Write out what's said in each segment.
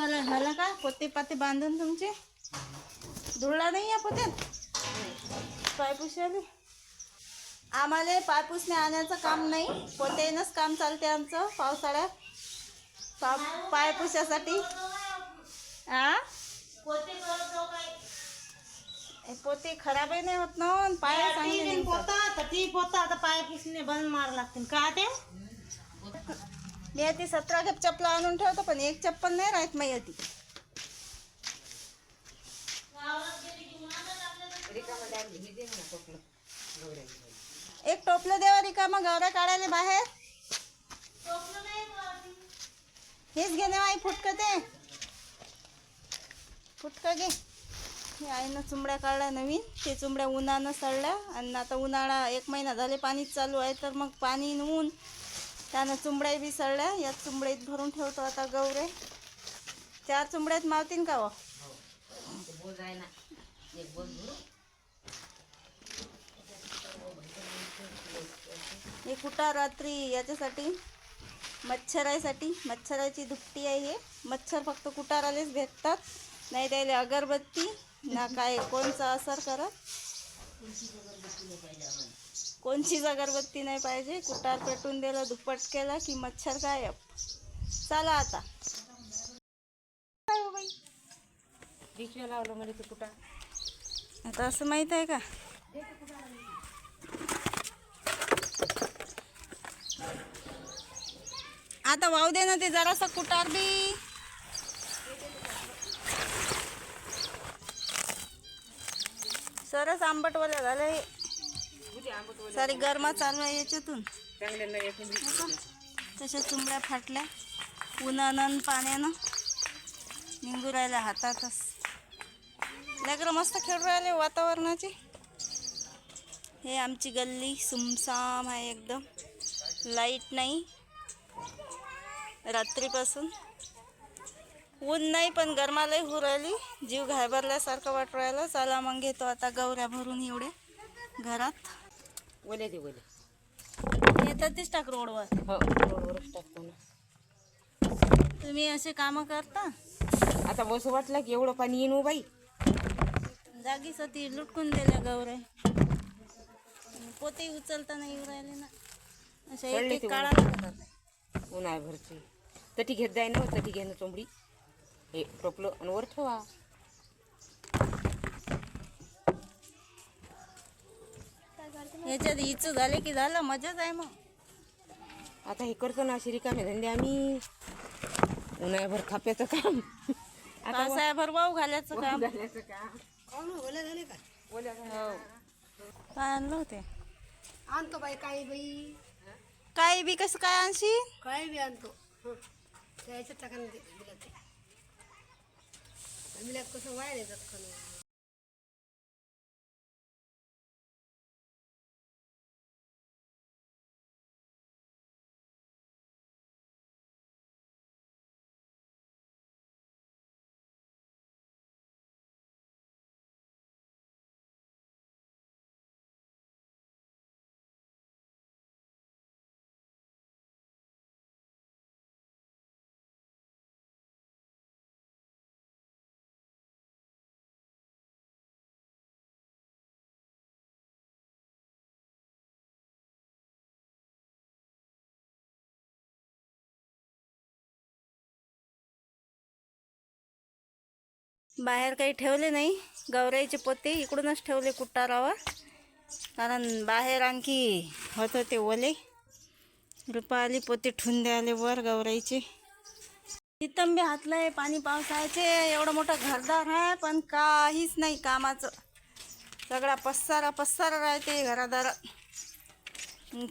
चला झालं का? पोते पाते बांधून तुमचे? धुळला नाही या पोत्यात? पायपुशाले आम्हाला पायपुसणे आणायचं काम नाही. पोत्यानंच काम चालते आमचं पावसाळ्यात. पा पायपुशासाठी आ? पोते खराबही नाही होत ना पाय चांगले. पोता तर ती पोता आता पाय पुसणे बंद मार लागतील. का ते? मी ती सतरा घप चप्पल आणून ठेवतो पण एक चप्पल नाही राहत मी ती. एक टोपलं देवा रिकामा गवऱ्या काढायला बाहेर. हेच घे ना आई फुटकं ते. फुटकं घे. हे आईनं चुंबड्या काढल्या नवीन. ते चुंबड्या उन्हानं सळल्या आणि आता उन्हाळा एक महिना झाले पाणीच चालू आहे तर मग पाणी न ऊन. त्यानं चुंबड्या बी सळल्या या चुंबड्यात भरून ठेवतो आता गौरे. चार चुंबड्यात मावतीन का हो? हे कुठं रात्री? याच्यासाठी? मच्छरायसाठी मच्छराची दुपटी आहे हे. मच्छर फक्त कुटारालेच भेटतात. नाही त्याला अगरबत्ती ना काय कोणचा असर करत. कोणचीच अगरबत्ती नाही पाहिजे? कुटार पेटून दिलं दुप्पट केलं की मच्छर गायब. चला आता. काय लावलं म्हणजे कुठं आता असं माहीत आहे का? आता वाहू दे ना ते जरासं कुटार बी. सरस आंबटवाला झालं. हे सारी गरमा चालू आहे याच्यातून. तशा चुंबड्या फाटल्या. उन्हानं पाण्यानं. निंगू राहिला हातातच. लेकरं मस्त खेळू राहिले वातावरणाचे. हे आमची गल्ली सुमसाम आहे एकदम. लाइट नाही. रात्रीपासून. ऊन नाही पण गरमालाही होऊ राहिली जीव घाबरल्यासारखं वाटू राहिलं. चला मग घेतो आता गौऱ्या भरून एवढे घरात. ओले ते ओले. येतात तेच टाक रोडवर. हो रोडवरच टाकतो ना. तुम्ही असे कामं करता? आता बस वाटलं की एवढं पाणी येईन हो बाई. जागी सती लुटकून दिल्या गौरे पोते उचलता नाही येऊ राहिले ना. अशा एक ते काळा. लागतात उन्हाळ्याभरची. तटी घेत जाय ना तटी घे ना चोंबडी. हे टोपलं आणि वर ठेवा. याच्यात हिच झाले की झालं मजाच आहे मग. आता हे करतो ना अशी रिकामे धंदे आम्ही. उन्हाळ्याभर खाप्याचं काम. आता पावसाळ्याभर वाहू घालायचं काम. घालायचं काम. ओल्या झाले का ओल्या झाल्या. हो काय आणलं होते? आणतो बाई काही बाई. काय बी कसं काय आणशी काही बी आणतो. हं. टाका कसं वाया येतात खाणं. बाहेर काही ठेवले नाही. गवऱ्याचे पोते इकडूनच ठेवले कुटारावर कारण बाहेर आणखी होत होते ओले. रुपा आली पोते ठेवून द्यायले वर गवऱ्याचे तिथं हातलं हातलंय पाणी पावसाळ्याचे. एवढं मोठं घरदार आहे पण काहीच नाही कामाचं. सगळा पसारा पसारा राहते घरादारात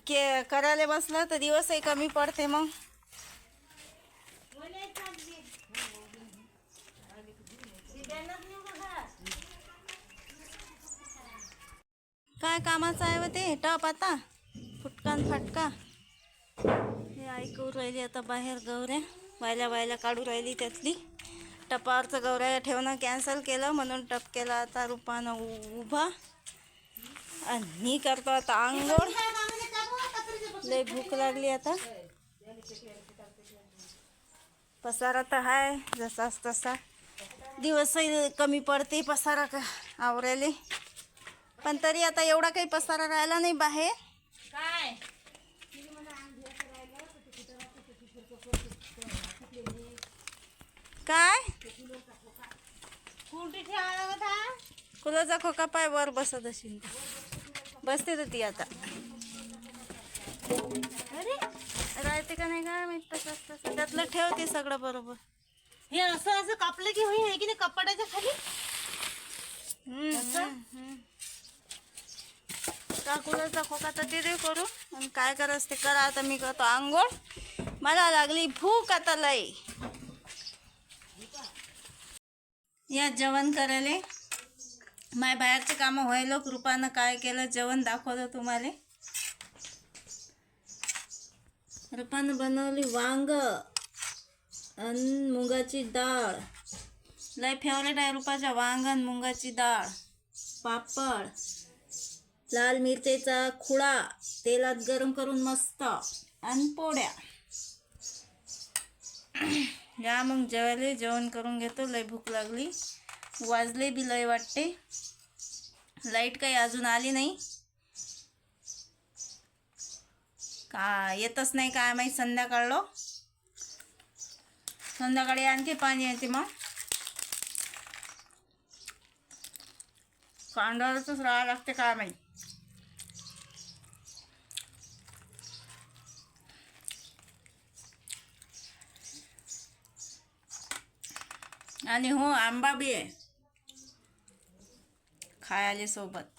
के करायला बसलं तर दिवसही कमी पडते मग. काय कामाचं आहे व ते? टप आता. फुटकान फाटका. हे ऐकू राहिली आता बाहेर गौऱ्या वायल्या वायल्या काढू राहिली त्यातली. टपावरचं गौऱ्या ठेवणं कॅन्सल केलं म्हणून टप केला आता रुपानं उभा. आणि मी करतो आता आंघोळ. लय भूक लागली आता. पसारा तर आहे जसाच तसा. दिवसही कमी पडते पसारा का आवरायले पण तरी आता एवढा काही पसारा राहिला नाही बाहेर. काय? कुलाचा खोका पाय वर बसत असेल बसते तर ती आता. अरे. राहते का नाही काय माहीत तसंच तसं. त्यातलं ठेवते सगळं बरोबर. हे असं असं कापलं की होईल की नाही कपाटाच्या खाली? असं? हम्म, हम्म. का तर ते दे करू आणि काय करायचं ते करा. आता मी करतो आंघोळ. मला लागली भूक आता लय या जेवण करायला. माय बाहेरचे कामं व्हायलो कृपानं काय केलं जेवण दाखवलं तुम्हाला. रुपानं बनवली वांग. आणि मुगाची डाळ. लय फेवरेट आहे रुपाच्या वांगण मुगाची डाळ. पापड. लाल मिरचीचा खुळा. तेलात गरम करून मस्त. आणि पोळ्या. या मग जेवायला. जेवण करून घेतो. लय भूक लागली. वाजले बी लय वाटते. लाइट काही अजून आली नाही. का येतच नाही काय माहीत संध्याकाळलो. संध्याकाळी आणखी पाणी येते मग. कांडावरच राहावं लागते काय माहीत. आणि हो आंबा बी आहे. खायला सोबत.